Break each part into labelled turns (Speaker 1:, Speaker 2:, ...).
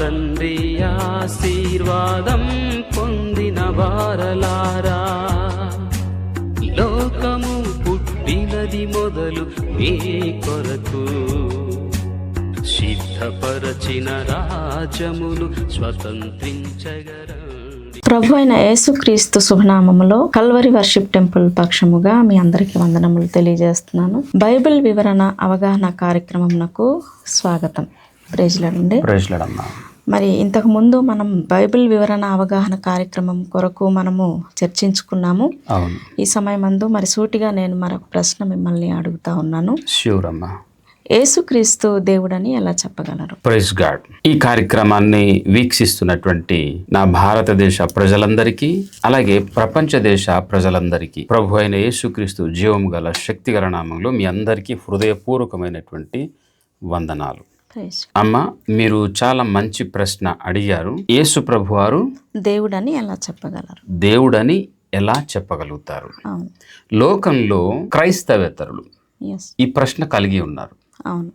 Speaker 1: తండ్రి ఆశీర్వాదం పొందిన వారలారా. లోకము పుట్టినది మొదలు మీ కొరకు. సిద్ధపరచిన రాజమును స్వతంత్రించగరండి.
Speaker 2: ప్రభు అయిన యేసుక్రీస్తు శుభనామములో కల్వరి వర్షిప్ టెంపుల్ పక్షముగా మీ అందరికీ వందనములు తెలియజేస్తున్నాను. బైబిల్ వివరణ అవగాహన కార్యక్రమంనకు స్వాగతం. ప్రేజలండి
Speaker 3: ప్రజలడమ్మా.
Speaker 2: మరి ఇంతకు ముందు మనం బైబిల్ వివరణ అవగాహన కార్యక్రమం కొరకు మనము చర్చించుకున్నాము. ఈ సమయమందు మరి సూటిగా నేను మరొక ప్రశ్న మిమ్మల్ని అడుగుతా ఉన్నాను.
Speaker 3: ష్యూర్ అమ్మా.
Speaker 2: యేసుక్రీస్తు దేవుడని ఎలా చెప్పగలరు?
Speaker 3: ప్రైజ్ గాడ్ ఈ కార్యక్రమాన్ని వీక్షిస్తున్నటువంటి నా భారతదేశ ప్రజలందరికీ అలాగే ప్రపంచ దేశ ప్రజలందరికీ ప్రభు అయిన యేసుక్రీస్తు జీవం గల శక్తిగల నామంలో మీ అందరికీ హృదయపూర్వకమైనటువంటి వందనాలు. అమ్మ మీరు చాలా మంచి ప్రశ్న అడిగారు. యేసు ప్రభు వారు
Speaker 2: దేవుడని ఎలా చెప్పగలరు?
Speaker 3: దేవుడని ఎలా చెప్పగలుగుతారు? లోకంలో క్రైస్తవేతరులు ఈ ప్రశ్న కలిగి ఉన్నారు.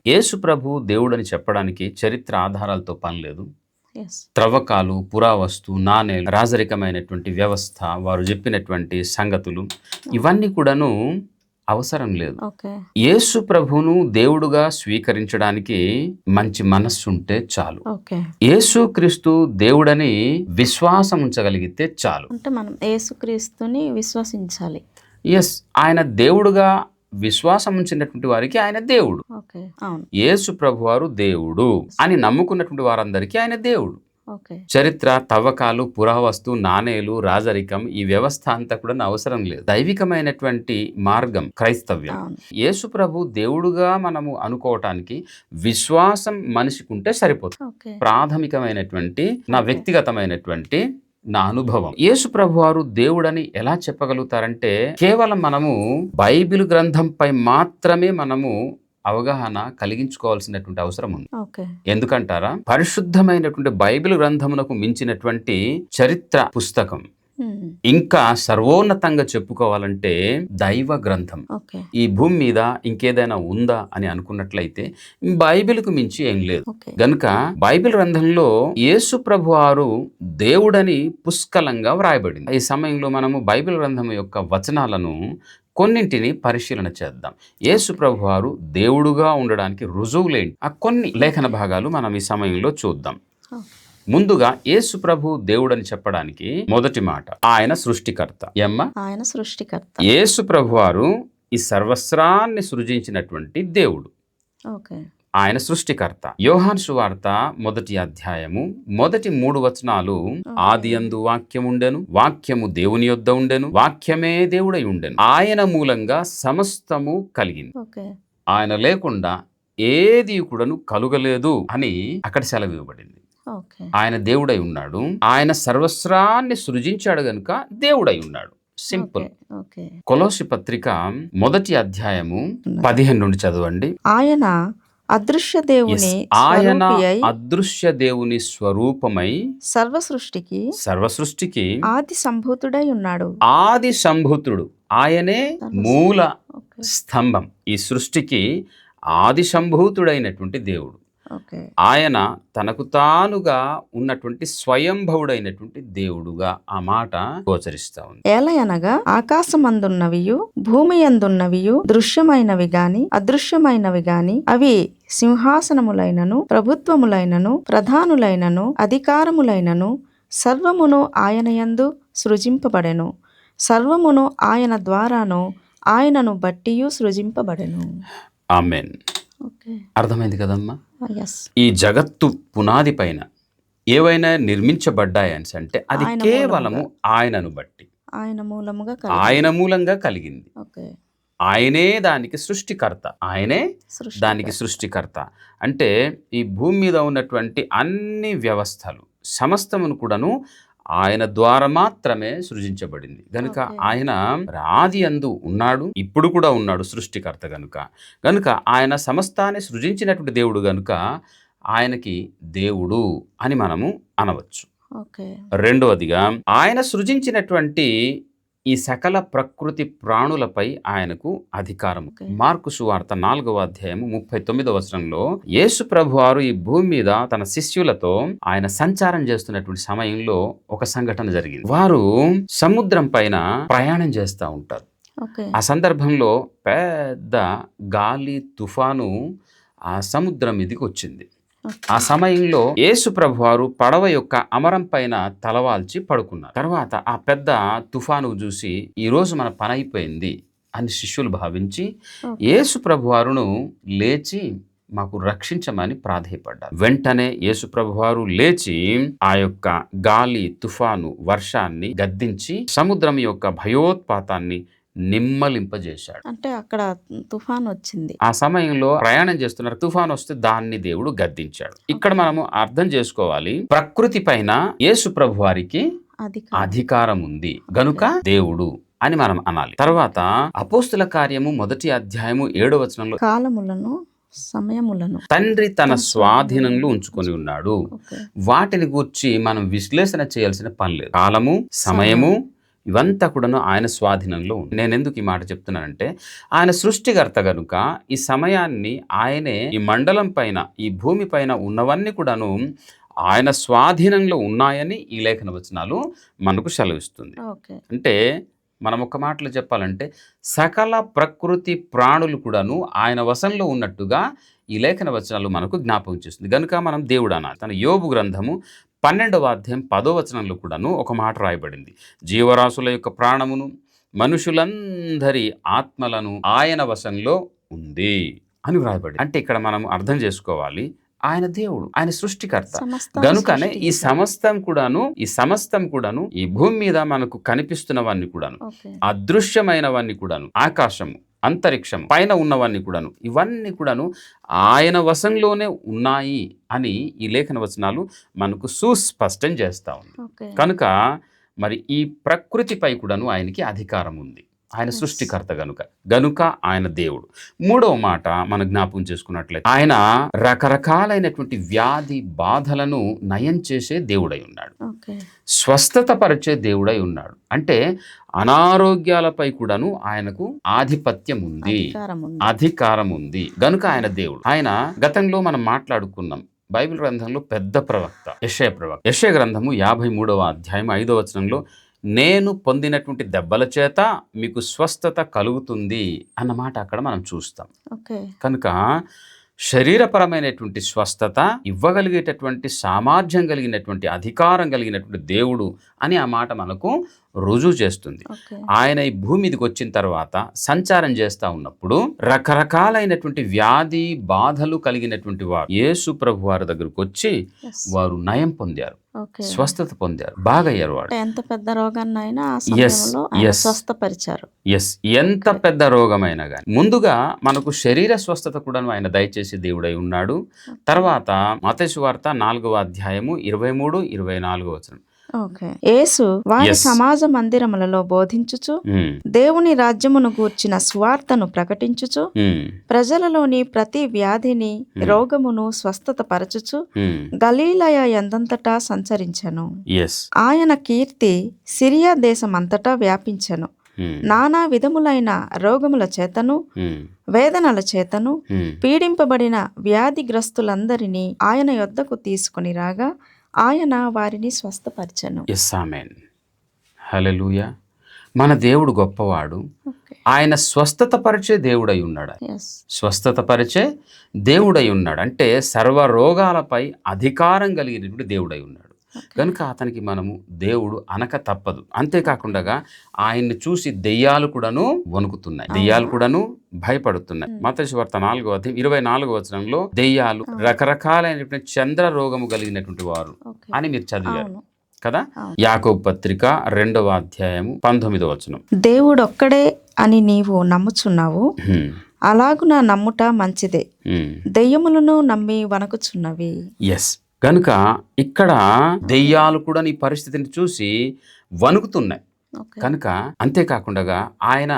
Speaker 3: యేసు ప్రభు దేవుడని చెప్పడానికి చరిత్ర ఆధారాలతో పని లేదు. త్రవ్వకాలు పురావస్తు నాణేలు రాజరికమైనటువంటి వ్యవస్థ వారు చెప్పినటువంటి సంగతులు ఇవన్నీ కూడాను అవసరం లేదు. యేసు ప్రభును దేవుడుగా స్వీకరించడానికి మంచి మనస్సు ఉంటే చాలు.
Speaker 2: ఓకే.
Speaker 3: యేసు క్రీస్తు దేవుడని విశ్వాసం ఉంచగలిగితే చాలు.
Speaker 2: అంటే మనం యేసుక్రీస్తుని విశ్వసించాలి.
Speaker 3: ఎస్ ఆయన దేవుడుగా విశ్వాసం ఉంచినటువంటి వారికి ఆయన దేవుడు. యేసు ప్రభువారు దేవుడు అని నమ్ముకున్నటువంటి వారందరికీ ఆయన దేవుడు. చరిత్ర తవ్వకాలు పురావస్తు నాణేలు రాజరికం ఈ వ్యవస్థ అంతా కూడా అవసరం లేదు. దైవికమైనటువంటి మార్గం క్రైస్తవ్యం. యేసు ప్రభు దేవుడుగా మనము అనుకోవటానికి విశ్వాసం మనిషికి ఉంటే సరిపోతుంది ప్రాథమికమైనటువంటి నా వ్యక్తిగతమైనటువంటి నా అనుభవం. యేసు ప్రభు వారు దేవుడని ఎలా చెప్పగలుగుతారంటే కేవలం మనము బైబిల్ గ్రంథంపై మాత్రమే మనము అవగాహన కలిగించుకోవాల్సినటువంటి అవసరం ఉంది. ఎందుకంటారా? పరిశుద్ధమైనటువంటి బైబిల్ గ్రంథమునకు మించినటువంటి చరిత్ర పుస్తకం. ఇంకా సర్వోన్నతంగా చెప్పుకోవాలంటే దైవ గ్రంథం. ఈ భూమి మీద ఇంకేదైనా ఉందా అని అనుకున్నట్లయితే బైబిల్కు మించి ఏం లేదు. గనుక బైబిల్ గ్రంథంలో యేసు ప్రభు వారు దేవుడని పుష్కలంగా వ్రాయబడింది. ఈ సమయంలో మనము బైబిల్ గ్రంథం యొక్క వచనాలను కొన్నింటిని పరిశీలన చేద్దాం. యేసు ప్రభు వారు దేవుడుగా ఉండడానికి రుజువులేంటి ఆ కొన్ని లేఖన భాగాలు మనం ఈ సమయంలో చూద్దాం. ముందుగా యేసు ప్రభు దేవుడని చెప్పడానికి మొదటి మాట ఆయన సృష్టికర్త. ఎమ్మ
Speaker 2: ఆయన సృష్టికర్త.
Speaker 3: యేసు ప్రభు వారు ఈ సర్వస్రాన్ని సృజించినటువంటి దేవుడు.
Speaker 2: ఓకే.
Speaker 3: ఆయన సృష్టికర్త. యోహాన్ సువార్త మొదటి అధ్యాయము మొదటి మూడు వచనాలు ఆది అందు వాక్యముండెను వాక్యము దేవుని యొద్ద ఉండెను వాక్యమే దేవుడై ఉండెను. ఆయన మూలంగా సమస్తము కలిగింది. ఆయన లేకుండా ఏది కూడాను కలుగలేదు అని అక్కడ సెలవు ఇవ్వబడింది. ఆయన దేవుడై ఉన్నాడు. ఆయన సర్వస్రాన్ని సృజించాడు గనుక దేవుడై ఉన్నాడు. సింపుల్. కొలోసి పత్రిక మొదటి అధ్యాయము పదిహేను నుండి చదవండి.
Speaker 2: ఆయన అదృశ్య. దేవుని
Speaker 3: ఆయన అదృశ్య దేవుని స్వరూపమై
Speaker 2: సర్వ సృష్టికి
Speaker 3: సర్వ సృష్టికి
Speaker 2: ఆది సంభూతుడై ఉన్నాడు.
Speaker 3: ఆది సంభూతుడు. ఆయనే మూల స్తంభం. ఈ సృష్టికి ఆది సంభూతుడైనటువంటి దేవుడు. ఆయన తనకు తానుగా ఉన్నటువంటి స్వయంభవుడైనటువంటి దేవుడుగా ఆ మాట గోచరిస్తా ఉంది.
Speaker 2: ఏలయనగా ఆకాశమందున్నవియు భూమి అందున్నవియు దృశ్యమైనవి గాని అదృశ్యమైనవి గాని అవి సింహాసనములైనను ప్రభుత్వములైనను ప్రధానులైనను అధికారములైనను సర్వమును ఆయనయందు సృజింపబడెను. సర్వమును ఆయన ద్వారాను ఆయనను బట్టియు సృజింపబడెను.
Speaker 3: ఆమెన్. అర్థమైంది కదమ్మా?
Speaker 2: ఎస్
Speaker 3: ఈ జగత్తు పునాది పైన ఏవైనా నిర్మించబడ్డాయని అంటే అది కేవలము ఆయనను బట్టి.
Speaker 2: ఆయన మూలముగా
Speaker 3: ఆయన మూలంగా కలిగింది. ఆయనే దానికి సృష్టికర్త. ఆయనే దానికి సృష్టికర్త. అంటే ఈ భూమి మీద ఉన్నటువంటి అన్ని వ్యవస్థలు సమస్తమును కూడాను ఆయన ద్వారా మాత్రమే సృజించబడింది. గనుక. ఆయన ఆది అందు ఉన్నాడు ఇప్పుడు కూడా ఉన్నాడు సృష్టికర్త గనుక. గనుక ఆయన సమస్తాన్ని సృజించినటువంటి దేవుడు గనుక ఆయనకి దేవుడు అని మనము అనవచ్చు. రెండవదిగా ఆయన సృజించినటువంటి ఈ సకల ప్రకృతి ప్రాణులపై ఆయనకు అధికారం. మార్కు సువార్త నాలుగవ అధ్యాయము ముప్పై తొమ్మిదవ వచనంలో యేసు ప్రభు వారు ఈ భూమి మీద తన శిష్యులతో ఆయన సంచారం చేస్తున్నటువంటి సమయంలో ఒక సంఘటన జరిగింది. వారు సముద్రం పైన ప్రయాణం చేస్తూ ఉంటారు. ఆ సందర్భంలో పెద్ద గాలి తుఫాను ఆ సముద్రం మీదకి వచ్చింది. ఆ సమయంలో యేసు ప్రభువారు పడవ యొక్క అమరం పైన తలవాల్చి పడుకున్నారు. తర్వాత ఆ పెద్ద తుఫాను చూసి ఈ రోజు మన పని అయిపోయింది అని శిష్యులు భావించి యేసు ప్రభువారును లేచి మాకు రక్షించమని ప్రాధేయపడ్డారు. వెంటనే యేసు ప్రభువారు లేచి ఆ యొక్క గాలి తుఫాను వర్షాన్ని గద్దించి సముద్రం యొక్క భయోత్పాతాన్ని నిమ్మలింపజేశాడు.
Speaker 2: అంటే అక్కడ తుఫాన్ వచ్చింది.
Speaker 3: ఆ సమయంలో ప్రయాణం చేస్తున్నారు తుఫాన్ వస్తే దాన్ని దేవుడు గద్దించాడు. ఇక్కడ మనము అర్థం చేసుకోవాలి ప్రకృతి పైన యేసు ప్రభు వారికి అధికారం. ఉంది. గనుక దేవుడు అని మనం అనాలి. తర్వాత అపోస్తుల కార్యము మొదటి అధ్యాయము ఏడో వచనంలో
Speaker 2: కాలములను సమయములను
Speaker 3: తండ్రి తన స్వాధీనంలో ఉంచుకొని ఉన్నాడు. వాటిని గూర్చి మనం విశ్లేషణ చేయాల్సిన పని లేదు. కాలము సమయము ఇవంతా కూడాను ఆయన స్వాధీనంలో ఉంది నేను ఎందుకు ఈ మాట చెప్తున్నానంటే ఆయన సృష్టికర్త గనుక ఈ సమయాన్ని ఆయనే ఈ మండలం పైన ఈ భూమి పైన ఉన్నవన్నీ కూడాను ఆయన స్వాధీనంలో ఉన్నాయని ఈ లేఖన వచనాలు మనకు సెలవిస్తుంది.
Speaker 2: ఓకే.
Speaker 3: అంటే మనం ఒక మాటలో చెప్పాలంటే సకల ప్రకృతి ప్రాణులు కూడాను ఆయన వశంలో ఉన్నట్టుగా ఈ లేఖన వచనాలు మనకు జ్ఞాపకం చేస్తుంది. కనుక మనం దేవుడు అనాలి. తన యోబు గ్రంథము పన్నెండవ అధ్యాయం పదో వచనంలో కూడాను ఒక మాట రాయబడింది. జీవరాశుల యొక్క ప్రాణమును మనుషులందరి ఆత్మలను ఆయన వశంలో ఉంది అని వ్రాయబడి అంటే ఇక్కడ మనం అర్థం చేసుకోవాలి ఆయన దేవుడు ఆయన సృష్టికర్త. గనుకనే ఈ సమస్తం కూడాను ఈ సమస్తం కూడాను ఈ భూమి మీద మనకు కనిపిస్తున్నవన్నీ కూడాను అదృశ్యమైనవన్నీ కూడాను ఆకాశము అంతరిక్షం పైన ఉన్నవన్నీ కూడాను ఇవన్నీ కూడాను ఆయన వశంలోనే ఉన్నాయి అని ఈ లేఖన వచనాలు మనకు సుస్పష్టం చేస్తా ఉంది కనుక మరి ఈ ప్రకృతిపై కూడాను ఆయనకి అధికారం ఉంది. ఆయన. సృష్టికర్త గనుక. గనుక ఆయన దేవుడు. మూడవ మాట మనం జ్ఞాపకం చేసుకున్నట్లయితే ఆయన రకరకాలైనటువంటి వ్యాధి బాధలను నయం చేసే దేవుడై ఉన్నాడు. స్వస్థత పరిచే దేవుడై ఉన్నాడు. అంటే అనారోగ్యాలపై కూడాను ఆయనకు ఆధిపత్యం ఉంది.
Speaker 2: అధికారం ఉంది.
Speaker 3: అధికారం ఉంది. గనుక ఆయన దేవుడు. ఆయన గతంలో మనం మాట్లాడుకున్నాం. బైబిల్ గ్రంథంలో పెద్ద ప్రవక్త యశయ ప్రవక్త. యశయ గ్రంథము యాభై మూడవ అధ్యాయం ఐదవ వచనంలో నేను పొందినటువంటి దెబ్బల చేత మీకు స్వస్థత కలుగుతుంది అన్నమాట అక్కడ మనం చూస్తాం.
Speaker 2: ఓకే.
Speaker 3: కనుక శరీరపరమైనటువంటి స్వస్థత ఇవ్వగలిగేటటువంటి సామర్థ్యం కలిగినటువంటి అధికారం కలిగినటువంటి దేవుడు అని ఆ మాట మనకు రుజువు చేస్తుంది. ఆయన ఈ భూమి మీదకి వచ్చిన తర్వాత సంచారం చేస్తా ఉన్నప్పుడు రకరకాలైనటువంటి వ్యాధి బాధలు కలిగినటువంటి వారు యేసు ప్రభు వారి దగ్గరకు వచ్చి వారు నయం పొందారు. స్వస్థత పొందారు. బాగయ్యారు వాడు
Speaker 2: ఎంత పెద్ద రోగాన్ని. స్వస్థపరిచారు.
Speaker 3: ఎస్ ఎంత పెద్ద రోగమైనా కానీ ముందుగా మనకు శరీర స్వస్థత కూడా ఆయన దయచేసి దేవుడై ఉన్నాడు. తర్వాత మతేసు వార్త నాలుగవ అధ్యాయము ఇరవై మూడు ఇరవై నాలుగో వచనం.
Speaker 2: యేసు వారి. సమాజ మందిరములలో బోధించుచు
Speaker 3: ఉమ్,
Speaker 2: దేవుని రాజ్యమును గూర్చిన స్వార్థను ప్రకటించుచు
Speaker 3: ఉమ్,
Speaker 2: ప్రజలలోని ప్రతి వ్యాధిని రోగమును స్వస్థత పరచుచు. గలీలయ ఎందంతటా సంచరించెను. ఆయన కీర్తి సిరియా దేశమంతటా వ్యాపించెను. నానా విధములైన రోగముల చేతను వేదనల చేతను. పీడింపబడిన వ్యాధిగ్రస్తులందరినీ ఆయన యొద్దకు తీసుకుని రాగా ఆయన వారిని స్వస్థపరిచెను.
Speaker 3: మన దేవుడు గొప్పవాడు. ఆయన స్వస్థత పరిచే దేవుడై ఉన్నాడు. స్వస్థత పరిచే దేవుడై ఉన్నాడు. అంటే సర్వ రోగాలపై అధికారం కలిగినటువంటి దేవుడై ఉన్నాడు. కనుక అతనికి మనము దేవుడు అనక తప్పదు. అంతేకాకుండా ఆయన్ని చూసి దెయ్యాలు కూడాను వణుకుతున్నాయి. దెయ్యాలు కూడాను భయపడుతున్నాయి. మతశివార్త నాలుగో అధ్యాయం ఇరవై నాలుగో వచనంలో దెయ్యాలు రకరకాలైనటువంటి చంద్ర రోగము కలిగినటువంటి వారు అని మీరు చదివారు. కదా. యాకోబు పత్రిక రెండవ అధ్యాయము పంతొమ్మిదవ వచనం.
Speaker 2: దేవుడొక్కడే అని నీవు నమ్ముచున్నావు. అలాగున నమ్ముట మంచిదే. దెయ్యములను నమ్మి వణకుచున్నవి.
Speaker 3: ఎస్ కనుక ఇక్కడ దెయ్యాలు కూడా నీ పరిస్థితిని చూసి వణుకుతున్నాయి. కనుక అంతేకాకుండా ఆయన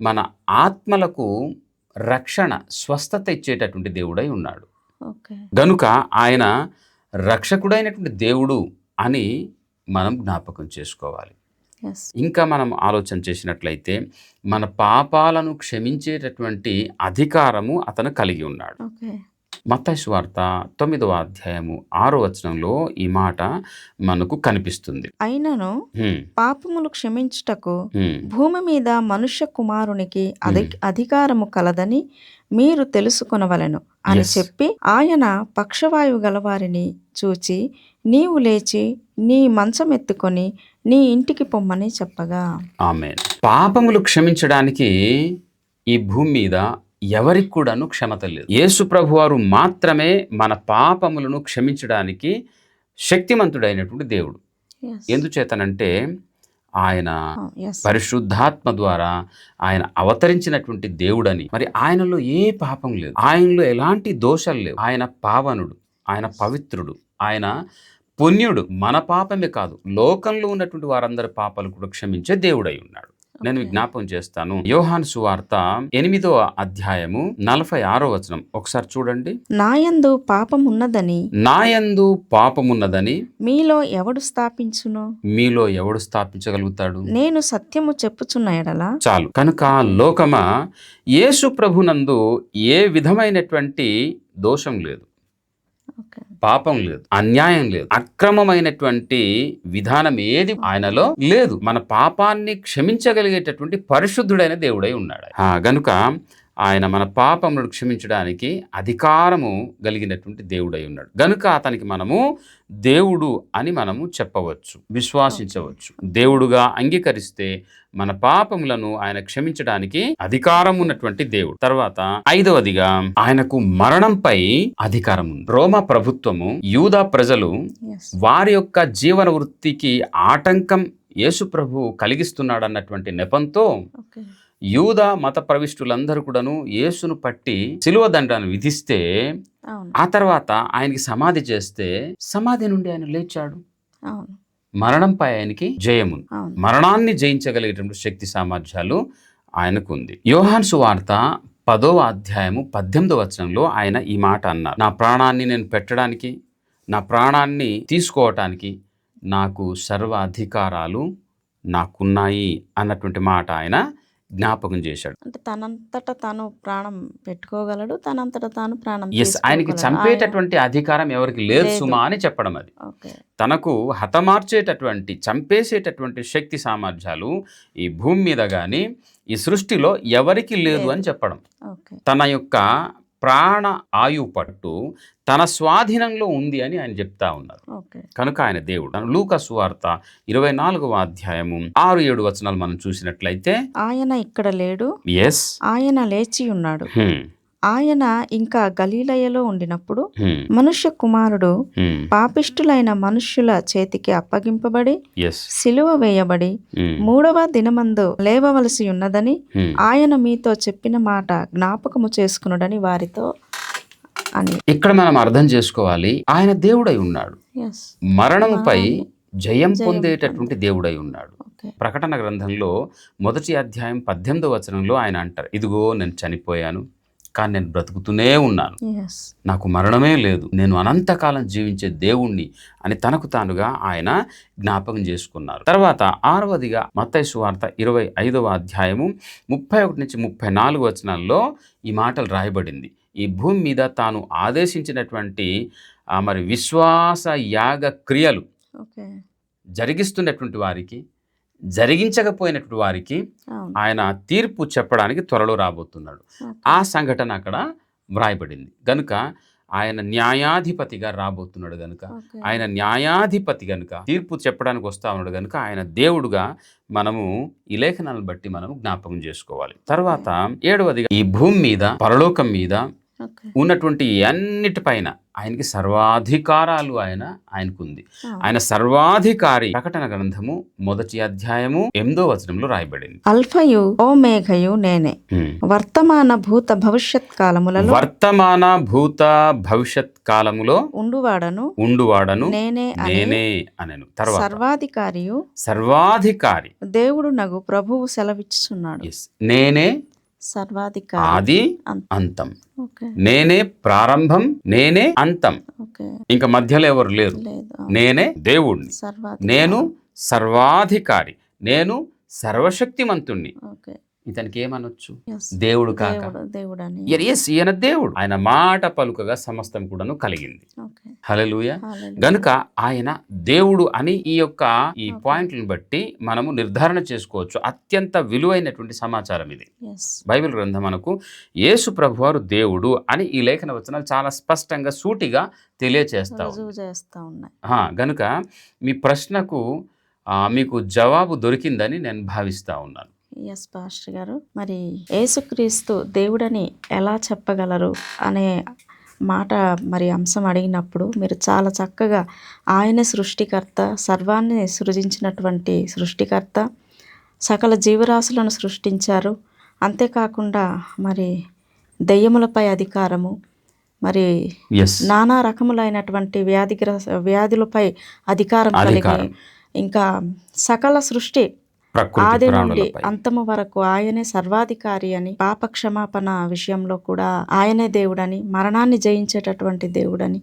Speaker 3: మన ఆత్మలకు రక్షణ స్వస్థత ఇచ్చేటటువంటి దేవుడై ఉన్నాడు. గనుక ఆయన రక్షకుడైనటువంటి దేవుడు అని మనం జ్ఞాపకం చేసుకోవాలి. ఇంకా మనం ఆలోచన చేసినట్లయితే మన పాపాలను క్షమించేటటువంటి అధికారము అతను కలిగి ఉన్నాడు. మత్తయి సువార్త తొమ్మిదవ అధ్యాయము ఆరో వచనంలో ఈ మాట మనకు కనిపిస్తుంది.
Speaker 2: అయినను పాపములు క్షమించుటకు భూమి మీద మనుష్య కుమారునికి అధి అధికారము కలదని మీరు తెలుసుకొనవలెను అని. చెప్పి ఆయన పక్షవాయువు గలవారిని చూచి నీవు లేచి నీ మంచం ఎత్తుకొని నీ ఇంటికి పొమ్మని చెప్పగా.
Speaker 3: ఆమె పాపములు క్షమించడానికి ఈ భూమి మీద ఎవరికి కూడాను క్షమత లేదు యేసు ప్రభువారు మాత్రమే మన పాపములను క్షమించడానికి శక్తిమంతుడైనటువంటి దేవుడు. ఎందుచేతనంటే ఆయన
Speaker 2: ఎస్
Speaker 3: పరిశుద్ధాత్మ ద్వారా ఆయన అవతరించినటువంటి దేవుడని. మరి ఆయనలో ఏ పాపం లేదు. ఆయనలో ఎలాంటి దోషాలు లేవు. ఆయన పావనుడు ఆయన పవిత్రుడు ఆయన పుణ్యుడు మన పాపమే కాదు. లోకంలో ఉన్నటువంటి వారందరి పాపాలు కూడా క్షమించే దేవుడై ఉన్నాడు. నేను జ్ఞాపకం చేస్తాను. యోహాన్ సువార్త ఎనిమిదో అధ్యాయము నలభై ఆరో వచనం. ఒకసారి చూడండి.
Speaker 2: నాయందు పాపమున్నదని
Speaker 3: నాయందు పాపమున్నదని
Speaker 2: మీలో ఎవడు స్థాపించును?
Speaker 3: మీలో ఎవడు స్థాపించగలుగుతాడు?
Speaker 2: నేను సత్యము చెప్పుచున్న ఎడల
Speaker 3: చాలు. కనుక లోకమా యేసు ప్రభునందు ఏ విధమైనటువంటి దోషం లేదు.
Speaker 2: ఓకే.
Speaker 3: పాపం లేదు అన్యాయం లేదు. అక్రమమైనటువంటి విధానం ఏది ఆయనలో లేదు. మన పాపాన్ని క్షమించగలిగేటటువంటి పరిశుద్ధుడైన దేవుడై ఉన్నాడు. గనుక ఆయన మన పాపములను క్షమించడానికి అధికారము కలిగినటువంటి దేవుడై ఉన్నాడు. గనుక అతనికి మనము దేవుడు అని మనము చెప్పవచ్చు విశ్వాసించవచ్చు. దేవుడుగా అంగీకరిస్తే మన పాపములను ఆయన క్షమించడానికి అధికారం ఉన్నటువంటి దేవుడు. తర్వాత ఐదవదిగా ఆయనకు మరణంపై అధికారం ఉంది. రోమా ప్రభుత్వము యూదా ప్రజలు వారి యొక్క జీవన వృత్తికి ఆటంకం యేసు ప్రభు కలిగిస్తున్నాడు అన్నటువంటి నెపంతో యూదా మత ప్రవిష్టులందరూ కూడాను యేసును పట్టి శిలువ దండాన్ని విధిస్తే ఆ తర్వాత ఆయనకి సమాధి చేస్తే సమాధి నుండి ఆయన లేచాడు. మరణంపై ఆయనకి
Speaker 2: అవును.
Speaker 3: మరణాన్ని జయించగలిగేటువంటి శక్తి సామర్థ్యాలు ఆయనకు ఉంది యోహాన్ సువార్త పదవ అధ్యాయము పద్దెనిమిదవ వచనంలో ఆయన ఈ మాట అన్నారు. నా ప్రాణాన్ని నేను పెట్టడానికి నా ప్రాణాన్ని తీసుకోవటానికి నాకు సర్వ అధికారాలు నాకున్నాయి అన్నటువంటి మాట ఆయన జ్ఞాపకం చేశాడు.
Speaker 2: అంటే తనంతట తాను ప్రాణం పెట్టుకోగలడు తనంతట తాను ప్రాణం
Speaker 3: ఎస్ ఆయనకి. చంపేటటువంటి అధికారం ఎవరికి లేదు. సుమా అని చెప్పడం అది. తనకు హతమార్చేటటువంటి చంపేసేటటువంటి శక్తి సామర్థ్యాలు ఈ భూమి మీద కానీ ఈ సృష్టిలో ఎవరికి లేదు అని చెప్పడం. తన యొక్క ప్రాణ ఆయు పట్టు తన స్వాధీనంలో ఉంది అని ఆయన చెప్తా ఉన్నారు. కనుక ఆయన దేవుడు. లూకా సువార్త ఇరవై నాలుగవ అధ్యాయము ఆరు ఏడు వచనాలు మనం చూసినట్లయితే
Speaker 2: ఆయన ఇక్కడ లేడు.
Speaker 3: ఎస్
Speaker 2: ఆయన లేచి ఉన్నాడు. ఆయన ఇంకా గలీలయలో ఉండినప్పుడు మనుష్య కుమారుడు పాపిష్టులైన మనుష్యుల చేతికి అప్పగింపబడి సిలువ వేయబడి మూడవ దినమందు లేవవలసి ఉన్నదని ఆయన మీతో చెప్పిన మాట జ్ఞాపకము చేసుకునుడని వారితో అని.
Speaker 3: ఇక్కడ మనం అర్థం చేసుకోవాలి ఆయన దేవుడై ఉన్నాడు. మరణంపై జయం పొందేటటువంటి దేవుడై ఉన్నాడు. ప్రకటన గ్రంథంలో మొదటి అధ్యాయం పద్దెనిమిదో వచనంలో ఆయన అంటారు ఇదిగో నేను చనిపోయాను కానీ నేను బ్రతుకుతూనే ఉన్నాను. నాకు మరణమే లేదు. నేను అనంతకాలం జీవించే దేవుణ్ణి అని తనకు తానుగా ఆయన జ్ఞాపకం చేసుకున్నారు. తర్వాత ఆరవదిగా మత్తయి సువార్త ఇరవై ఐదవ అధ్యాయము ముప్పై ఒకటి నుంచి ముప్పై నాలుగు వచనాల్లో ఈ మాటలు రాయబడింది. ఈ భూమి మీద తాను ఆదేశించినటువంటి మరి విశ్వాస యాగ క్రియలు జరిగిస్తున్నటువంటి వారికి జరిగించకపోయినటువంటి వారికి ఆయన తీర్పు చెప్పడానికి త్వరలో రాబోతున్నాడు. ఆ సంఘటన అక్కడ వ్రాయబడింది గనుక ఆయన న్యాయాధిపతిగా రాబోతున్నాడు గనుక. ఆయన న్యాయాధిపతి గనుక తీర్పు చెప్పడానికి వస్తా ఉన్నాడు గనుక ఆయన దేవుడుగా మనము ఈ లేఖనాలను బట్టి మనం జ్ఞాపకం చేసుకోవాలి తర్వాత ఏడవదిగా ఈ భూమి మీద పరలోకం మీద ఉన్నటువంటి అన్నిటిపైన ఆయనకి సర్వాధికారాలు ఆయన ఆయనకుంది. ఆయన సర్వాధికారి ప్రకటన గ్రంథము మొదటి అధ్యాయము ఎనిమిదో వచనంలో రాయబడింది.
Speaker 2: అల్ఫయు ఓ మేఘయు నేనే. వర్తమాన భూత భవిష్యత్ కాలములలో
Speaker 3: వర్తమాన భూత భవిష్యత్ కాలములో
Speaker 2: ఉండువాడను
Speaker 3: ఉండువాడను
Speaker 2: నేనే
Speaker 3: నేనే అనెను. తర్వాత
Speaker 2: సర్వాధికారియు
Speaker 3: సర్వాధికారి.
Speaker 2: దేవుడు నగు ప్రభువు సెలవిచ్చుచున్నాడు.
Speaker 3: నేనే
Speaker 2: సర్వాధికారి
Speaker 3: ఆది
Speaker 2: అంత-
Speaker 3: నేనే ప్రారంభం నేనే అంతం.
Speaker 2: ఓకే.
Speaker 3: ఇంకా మధ్యలో ఎవరు లేరు. నేనే దేవుణ్ణి. నేను సర్వాధికారి. నేను సర్వశక్తిమంతుణ్ణి.
Speaker 2: ఓకే.
Speaker 3: ఇతనికి ఏమనొచ్చు దేవుడు కాక.
Speaker 2: దేవుడు
Speaker 3: ఈయన దేవుడు. ఆయన మాట పలుకగా సమస్తం కూడాను కలిగింది. హల్లెలూయా. గనుక ఆయన దేవుడు అని ఈ యొక్క ఈ పాయింట్లను బట్టి మనము నిర్ధారణ చేసుకోవచ్చు. అత్యంత విలువైనటువంటి సమాచారం ఇది. బైబిల్ గ్రంథం మనకు యేసు ప్రభువారు దేవుడు అని ఈ లేఖన వచనాలు చాలా స్పష్టంగా సూటిగా తెలియచేస్తావు
Speaker 2: రుజువు చేస్తూ ఉన్నాయి.
Speaker 3: ఆ, గనుక మీ ప్రశ్నకు మీకు జవాబు దొరికిందని నేను భావిస్తా ఉన్నాను.
Speaker 2: ఎస్ పాస్టర్ గారు. మరి యేసుక్రీస్తు దేవుడని ఎలా చెప్పగలరు అనే మాట మరి అంశం అడిగినప్పుడు మీరు చాలా చక్కగా ఆయన సృష్టికర్త సర్వాన్ని సృజించినటువంటి సృష్టికర్త సకల జీవరాశులను సృష్టించారు. అంతేకాకుండా మరి దెయ్యములపై అధికారము మరి నానా రకములైనటువంటి వ్యాధిగ్ర వ్యాధులపై అధికారం కలిగి. ఇంకా సకల సృష్టి ఆది నుండి అంతము వరకు ఆయనే సర్వాధికారి అని పాప క్షమాపణ విషయంలో కూడా ఆయనే దేవుడని మరణాన్ని జయించేటటువంటి దేవుడని.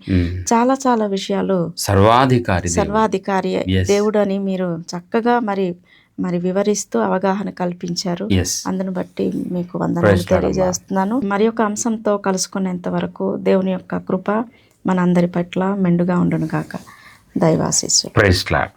Speaker 2: చాలా చాలా విషయాలు
Speaker 3: సర్వాధికారి.
Speaker 2: సర్వాధికారి. దేవుడని మీరు చక్కగా మరి మరి వివరిస్తూ అవగాహన కల్పించారు అందును బట్టి మీకు వందనాలు. తెలియజేస్తున్నాను మరి ఒక అంశంతో కలుసుకునేంత వరకు దేవుని యొక్క కృప మనందరి పట్ల మెండుగా ఉండును గాక దైవాశీస్సు
Speaker 3: ప్రైస్ క్లాప్